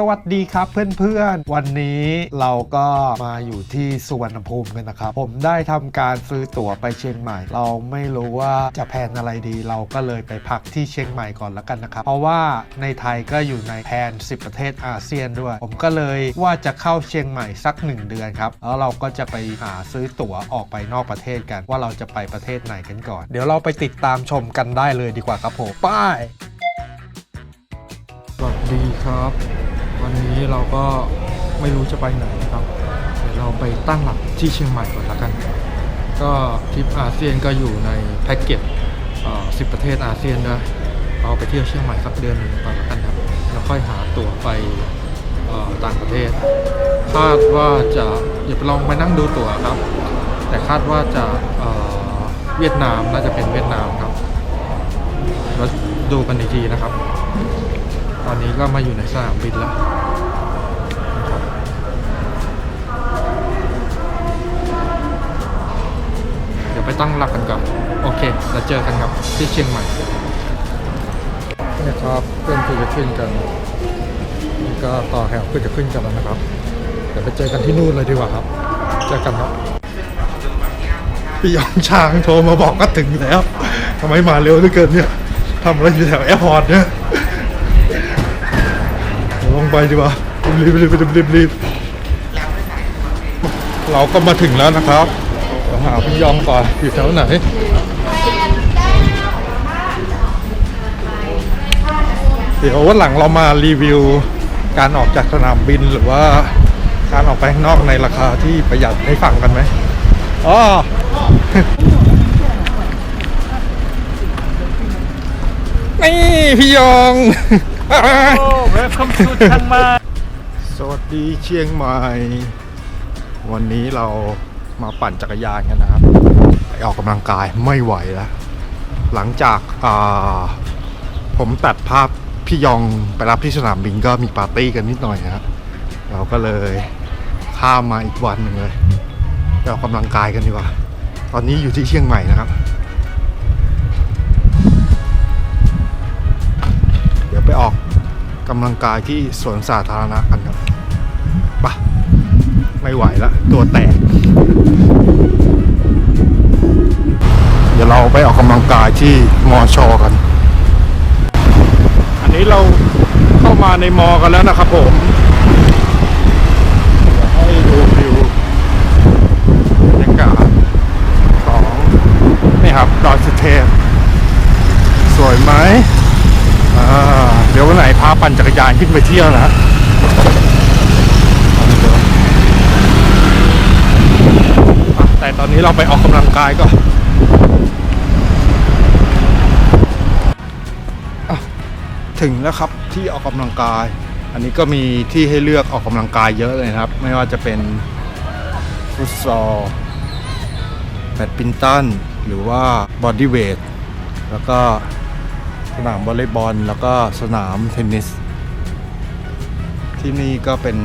สวัสดีครับเพื่อนๆ วันนี้เราก็มาอยู่ที่สุวรรณภูมิกันนะครับ ผมได้ทำการซื้อตั๋วไปเชียงใหม่ เราไม่รู้ว่าจะแพนอะไรดี เราก็เลยไปพักที่เชียงใหม่ก่อนแล้วกันนะครับ เพราะว่าในไทยก็อยู่ในแผน10 ประเทศอาเซียนด้วย ผมก็เลยว่าจะเข้าเชียงใหม่สัก 1 เดือนครับ แล้วเราก็จะไปหาซื้อตั๋วออกไปนอกประเทศกันว่าเราจะไปประเทศไหนกันก่อน เดี๋ยวเราไปติดตามชมกันได้เลยดีกว่าครับผม ไป้ายสวัสดีครับ วันนี้เราก็ไม่รู้จะไปไหนนะครับ เดี๋ยวเราไปตั้งหลักที่เชียงใหม่ก่อนละกัน ก็ทริปอาเซียนก็อยู่ในแพ็กเกจสิบประเทศอาเซียนด้วยเราไปเที่ยวเชียงใหม่สักเดือนหนึ่งก่อนละกันครับแล้วค่อยหาตั๋วไปต่างประเทศ คาดว่าจะอย่าไปลองไปนั่งดูตั๋วครับ แต่คาดว่าจะเวียดนามน่าจะเป็นเวียดนามครับแล้วดูกันอีกทีนะครับ ตอนนี้ก็มาอยู่ในสนามบินแล้ว ตั้งหลักกันก่อน โอเคแล้วเจอกันครับที่เชียงใหม่นี่ครับเพื่อนคือจะขึ้นกันนี่ก็ต่อแถวเพื่อจะขึ้นกันแล้วนะครับ เดี๋ยวไปเจอกันที่นู่นเลยดีกว่าครับ เจอกันครับพี่ยองช้างโทรมาบอกก็ถึงแล้วทำไมมาเร็วเหลือเกินเนี่ยทำอะไรอยู่แถวแอร์พอร์ตเนี่ยลงไปดีกว่ารีบรีบรีบรีบรีบเราก็มาถึงแล้วนะครับ เดี๋ยวหาพี่ยองก่อนอยู่แถวไหนเดี๋ยววันหลังเรามารีวิวการออกจากสนามบินหรือว่าการออกไปข้างนอกในราคาที่ประหยัดให้ฟังกันไหมอ๋อนี่พี่ยอง Welcome to Chiang Mai สวัสดีเชียงใหม่ วันนี้เรา มาปั่นจักรยานกันนะครับไปออกกำลังกายไม่ไหวแล้วหลังจากาผมตัดภาพพี่ยองไปรับที่สนามบินก็มีปาร์ตี้กันนิดหน่อยนะครับเราก็เลยข้ามมาอีกวันหนึ่งเลยไปออกกำลังกายกันดีกว่า ตอนนี้อยู่ที่เชียงใหม่นะครับ เดี๋ยวไปออกกำลังกายที่สวนสาธารณะกันครับ ไม่ไหวล้วตัวแตก เดี๋ยวเราไปออกกำลังกายที่มอชอกัน อันนี้เราเข้ามาในมอกันแล้วนะครับผมให้ดูวิวบรรยากาศของนี่ครับดอยสุเทพสวยไหมอ่าเดี๋ยววันไหนพาปั่นจักรยานขึ้นไปเที่ยวนะฮะอะ แต่ตอนนี้เราไปออกกำลังกายก็อะถึงแล้วครับที่ออกกำลังกาย อันนี้ก็มีที่ให้เลือกออกกำลังกายเยอะเลยครับ ไม่ว่าจะเป็นฟุตซอลแบดมินตันหรือว่าบอดี้เวทแล้วก็สนามวอลเลย์บอล แล้วก็สนามเทนนิส ที่นี่ก็เป็น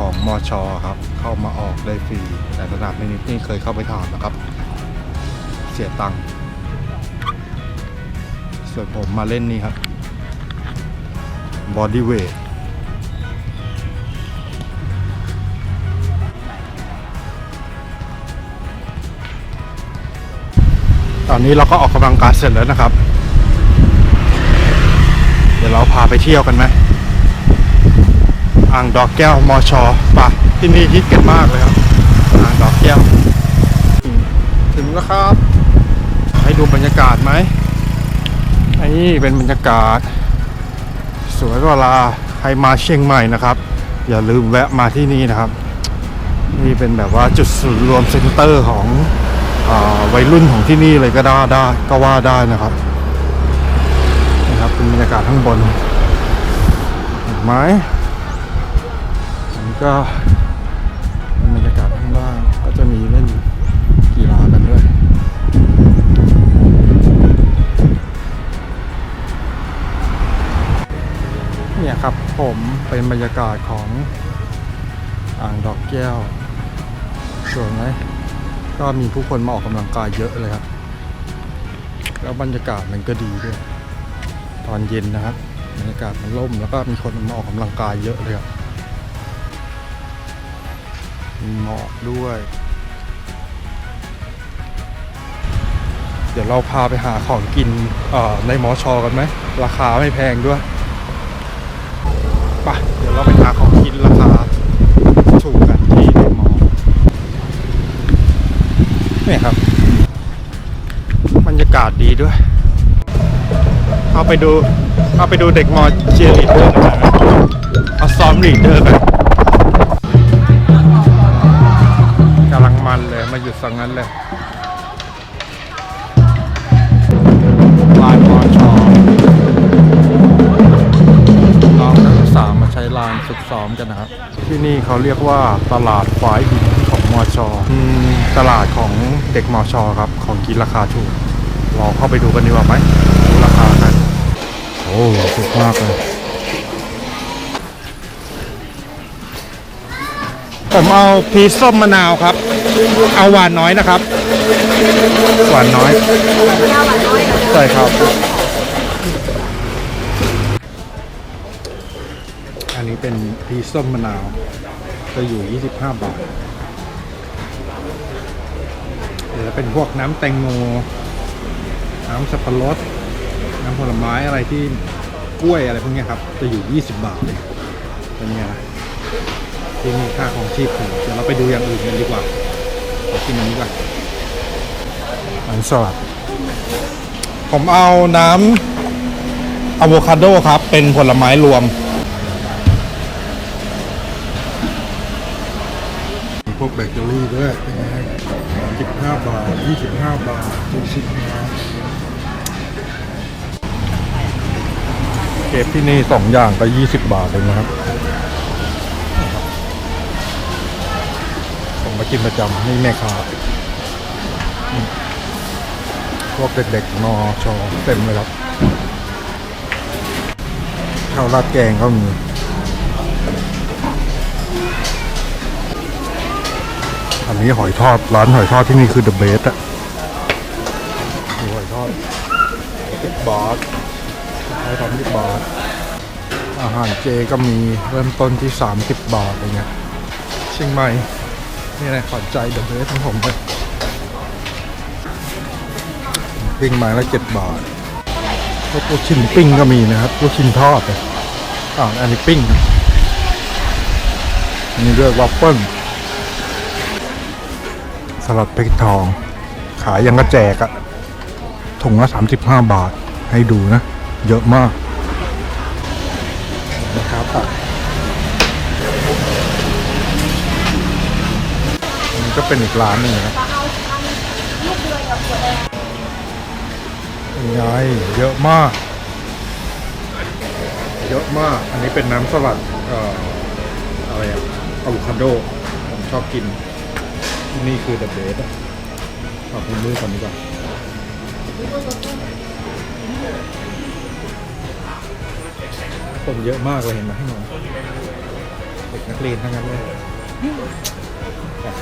ของมอชอครับ เข้ามาออกได้ฟรี แต่สนามเทนนิสนี่เคยเข้าไปถามนะครับ เสียตังค์ส่วนผมมาเล่นนี่ครับบอดี้เวทตอนนี้เราก็ออกกำลังกายเสร็จแล้วนะครับ เดี๋ยวเราพาไปเที่ยวกันไหม อ่างดอกแก้วมอชอปะที่นี่ฮิตกันมากเลยครับ อ่างดอกแก้ว ถึงแล้วครับ ให้ดูบรรยากาศไหมนี่เป็นบรรยากาศ สวยเวลาใครมาเชียงใหม่นะครับ อย่าลืมแวะมาที่นี่นะครับ นี่เป็นแบบว่าจุดศูนย์รวมเซ็นเตอร์ของอวัยรุ่นของที่นี่เลยก็ได้ได้ก็ว่าได้นะครับนะครับเป็นบรรยากาศข้างบนเห็นไหมอันนี้ ก็บรรยากาศข้างล่างก็จะมีเล่นกีฬากันด้วยเนี่ยครับผมเป็นบรรยากาศของอ่างดอกแก้วสวยไหมก็มีผู้คนมาออกกำลังกายเยอะเลยครับ แล้วบรรยากาศมันก็ดีด้วย ตอนเย็นนะครับบรรยากาศมันร่มแล้วก็มีคนมาออกกำลังกายเยอะเลยครับ มีหมอกด้วย เดี๋ยวเราพาไปหาของกินในมอชอกันไหม ราคาไม่แพงด้วยไปะเดี๋ยวเราไปหาของกินราคาถูกกันที่ในมอเนี่ยครับ บรรยากาศดีด้วย เอาไปดู เอาไปดูเด็กมอเชียร์ลีดเดอร์หน่อยไหมเอาซ้อมลีดเดอร์กัน ยมาหยุดสังนั้นเลยลานมอชอน้องนักศึกษามาใช้ลานฝึกซ้อมกันนะครับ ที่นี่เขาเรียกว่าตลาดฝายบินของมอชออืมตลาดของเด็กมอชอครับ ของกินราคาถูกลองเข้าไปดูกันดีกว่าไหมดูราคากัน โอ้ถูกมากเลย ผมเอาพีชส้มมะนาวครับ เอาหวานน้อยนะครับ หวานน้อยใช่ครับ อันนี้เป็นพีชส้มมะนาว จะอยู่ 25 บาทเดี๋ยวเป็นพวกน้ำแตงโม น้ำสับปะรด น้ำผลไม้อะไรที่กล้วยอะไรพวกนี้ครับ จะอยู่ 20 บาทเลยเป็นไงล่ะ ที่มีค่าของชีพถึงเดี๋ยวเราไปดูอย่างอื่นกันดีกว่าขอกินอันนี้ก่อนอันสลัดผมเอาน้ำอะโวคาโดครับ เป็นผลไม้รวมมีพวกเบเกอรี่ด้วยเป็นไง15บาท25บาท40บาทเก็บที่นี่สองอย่างก็ยี่สิบบาทเองนะครับ มากินประจำนี่แม่ค้าพวกเด็กๆนอชอเต็มเลยครับข้าวราดแกงก็มีอันนี้หอยทอดร้านหอยทอดที่นี่คือ the best อะดูหอยทอดสิบบาทใช้ทำที่บาทอาหารเจก็มีเริ่มต้นที่ 30 บาทอะไรเงี้ยเชียงใหม่ นี่แหละขวัญใจเดอะเบสของผมเลยปิ้งไม้ละ7บาทพวกลูกชิ้นปิ้งก็มีนะครับลูกชิ้นทอดเลยอ่าอันนี้ปิ้งนะอันนี้เรียกวัฟเฟิลสลัดพริกทอง ขายยังกระแจกอะถุงละ35บาทให้ดูนะ เยอะมากนะครับ ตันก็เป็นอีกร้านหนึ่งนะครับยังไงเยอะมาก เยอะมาก อันนี้เป็นน้ำสลัดเอ่ออะไรอะอะโวคาโด ผมชอบกิน ที่นี่คือ the best อะขอบคุณมือก่อนดีกว่าคนเยอะมากเลยเห็นไหมให้มอเด็กนักเรียนทั้งนั้นเลย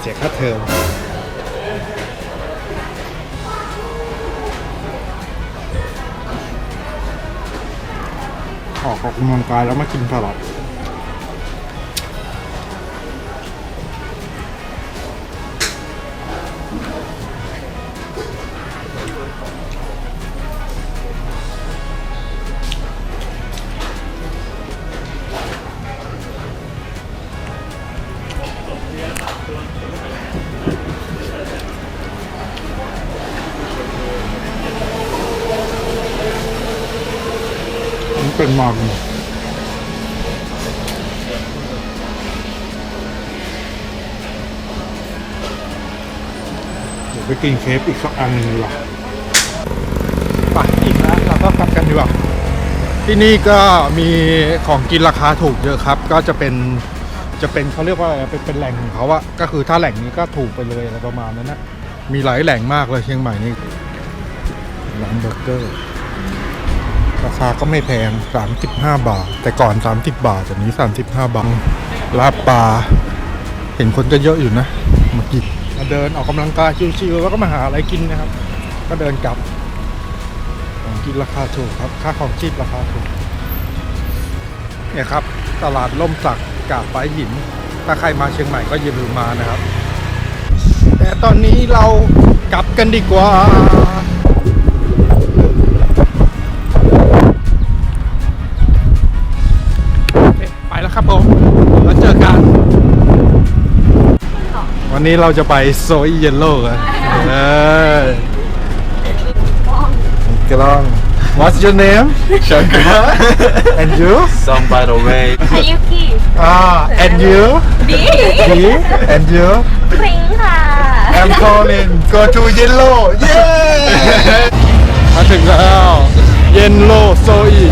เสียค่าเทอมออกออกกำลังกายแล้วมากินสลัด ป็นมันเดี๋ยวไปกินเคฟอีกสักอันหนึ่งดีกว่าไปอีกแล้วเราก็กลับกันดีกว่าที่นี่ก็มีของกินราคาถูกเยอะครับ ก็จะเป็นจะเป็นเขาเรียกว่าอะไรเป็นเป็นแหล่งของเขาอะก็คือถ้าแหล่งนี้ก็ถูกไปเลยอะไรประมาณนั้นนะมีหลายแหล่งมากเลยเชียงใหม่นี่ร้านเบอร์เกอร์ ราคาก็ไม่แพง 35 บาท แต่ก่อน 30 บาทแต่นี้ 35 บาทลาบปลา เห็นคนก็เยอะอยู่นะมากินมาเดินออกกำลังกายชิวๆแล้วก็มาหาอะไรกินนะครับ ก็เดินกลับของกินราคาถูกครับ ค่าของชีพราคาถูกเนี่ยครับ ตลาดล่มสักกาบไฟหิน ถ้าใครมาเชียงใหม่ก็อย่าลืมมานะครับ แต่ตอนนี้เรากลับกันดีกว่า ครับผมแล้วเจอกัน วันนี้เราจะไปโซอีเยลโล่กันเออกล้อง What's your name Shankar. and you Some by the way. ฮายุกิ ah and you ดี me and you พริ้งค่ะ I'm calling go to yellow เย้มาถึงแล้ว เยนโลโซอี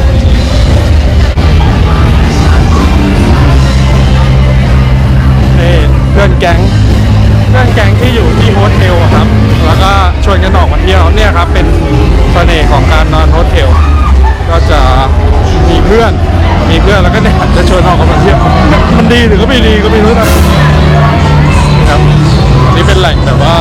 ทล ก็จะมีเพื่อน มีเพื่อนแล้วก็เนี่ยจะชวนออกกันมาเที่ยวมันดีหรือก็ไม่ดีก็ไม่รู้นะครับนี่เป็นแหล่งแบบว่า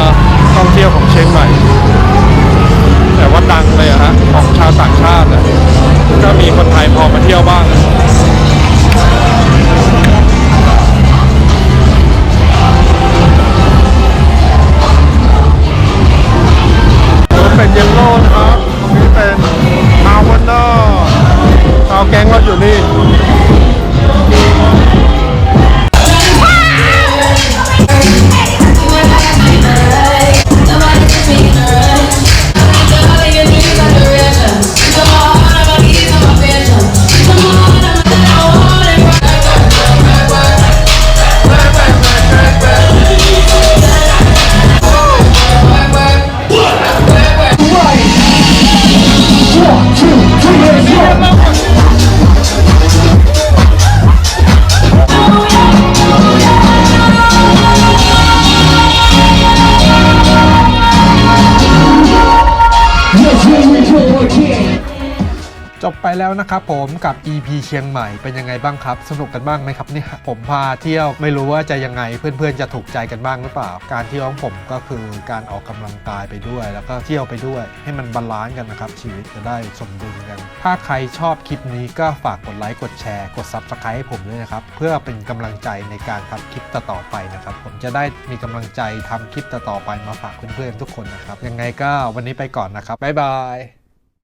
แล้วนะครับผมกับ EP เชียงใหม่เป็นยังไงบ้างครับ สนุกกันบ้างไหมครับเนี่ยผมพาเที่ยวไม่รู้ว่าจะยังไงเพื่อนๆจะถูกใจกันบ้างหรือเปล่า การเที่ยวของผมก็คือการออกกำลังกายไปด้วย แล้วก็เที่ยวไปด้วย ให้มันบาลานซ์กันนะครับชีวิตจะได้สมดุลกัน ถ้าใครชอบคลิปนี้ก็ฝากกดไลค์กดแชร์กด Subscribe ให้ผมด้วยนะครับเพื่อเป็นกำลังใจในการทำคลิปต่อๆไปนะครับผมจะได้มีกำลังใจทำคลิปต่อๆไปมาฝากเพื่อนๆทุกคนนะครับยังไงก็วันนี้ไปก่อนนะครับบ๊ายบาย